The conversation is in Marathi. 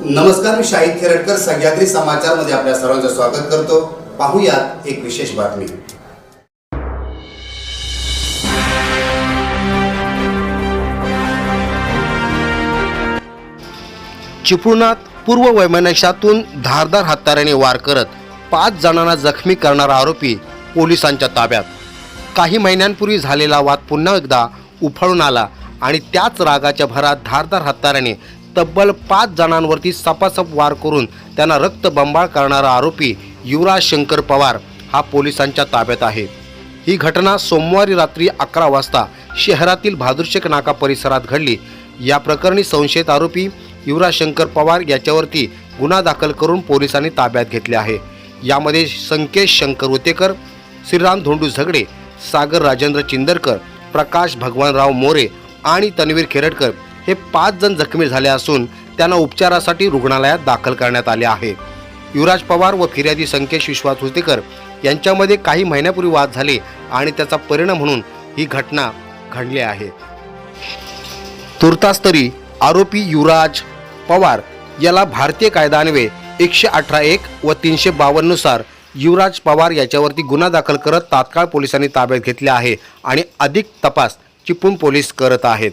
नमस्कार मी शाहिद खेरटकर सह्याद्री समाचारमध्ये आपल्या सर्वांचं स्वागत करतो. पाहूयात एक विशेष बातमी. चिपळुणात पूर्व वैमनस्यातून धारदार हत्याराने वार करत पाच जणांना जखमी करणारा आरोपी पोलिसांच्या ताब्यात. काही महिन्यांपूर्वी झालेला वाद पुन्हा एकदा उफाळून आला आणि त्याच रागाच्या भरात धारदार हत्याराने तब्बल पाच जणांवरती सपासप वार करून त्यांना रक्तबंबाळ करणारा आरोपी युवराज शंकर पवार हा पोलिसांच्या ताब्यात आहे. ही घटना सोमवारी रात्री अकरा वाजता शहरातील भादुर्शक नाका परिसरात घडली. या प्रकरणी संशयित आरोपी युवराज शंकर पवार याच्यावरती गुन्हा दाखल करून पोलिसांनी ताब्यात घेतले आहे. यामध्ये संकेश शंकर उतेकर श्रीराम धोंडू झगडे सागर राजेंद्र चिंदरकर प्रकाश भगवानराव मोरे आणि तन्वीर खेरडकर हे पाच जण जखमी झाले असून त्यांना उपचारासाठी रुग्णालयात दाखल करण्यात आले आहे. युवराज पवार व फिर्यादी संकेश विश्वास हुतेकर यांच्यामध्ये काही महिन्यापूर्वी वाद झाले आणि त्याचा परिणाम म्हणून ही घटना घडली आहे. तुर्तास तरी आरोपी युवराज पवार याला भारतीय कायद्यान्वये एकशे अठरा एक व तीनशे बावन्ननुसार युवराज पवार याच्यावरती गुन्हा दाखल करत तात्काळ पोलिसांनी ताब्यात घेतले आहे आणि अधिक तपास चिपळूण पोलीस करत आहेत.